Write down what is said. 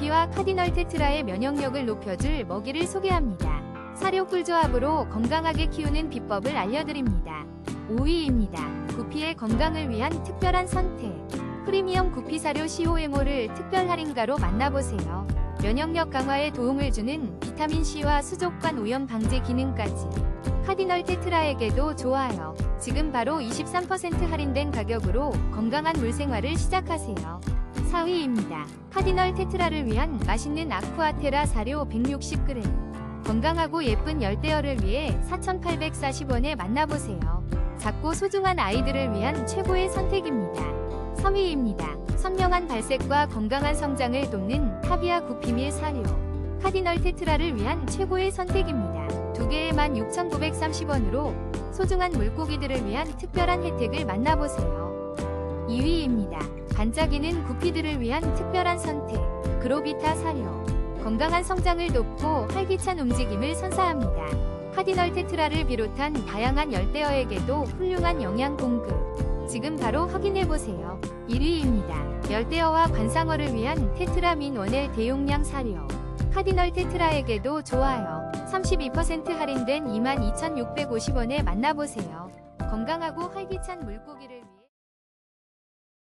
구피와 카디널 테트라의 면역력을 높여줄 먹이를 소개합니다. 사료 꿀조합으로 건강하게 키우는 비법을 알려드립니다. 5위입니다. 구피의 건강을 위한 특별한 선택. 프리미엄 구피 사료 COMO를 특별 할인가로 만나보세요. 면역력 강화에 도움을 주는 비타민C와 수족관 오염 방제 기능까지. 카디널 테트라에게도 좋아요. 지금 바로 23% 할인된 가격으로 건강한 물생활을 시작하세요. 4위입니다. 카디널 테트라를 위한 맛있는 아쿠아테라 사료 160g. 건강하고 예쁜 열대어를 위해 4,840원에 만나보세요. 작고 소중한 아이들을 위한 최고의 선택입니다. 3위입니다. 선명한 발색과 건강한 성장을 돕는 카비아 구피밀 사료. 카디널 테트라를 위한 최고의 선택입니다. 두 개에 16,930원으로 소중한 물고기들을 위한 특별한 혜택을 만나보세요. 2위입니다. 반짝이는 구피들을 위한 특별한 선택. 그로비타 사료. 건강한 성장을 돕고 활기찬 움직임을 선사합니다. 카디널 테트라를 비롯한 다양한 열대어에게도 훌륭한 영양 공급. 지금 바로 확인해보세요. 1위입니다. 열대어와 관상어를 위한 테트라민 원의 대용량 사료. 카디널 테트라에게도 좋아요. 32% 할인된 22,650원에 만나보세요. 건강하고 활기찬 물고기를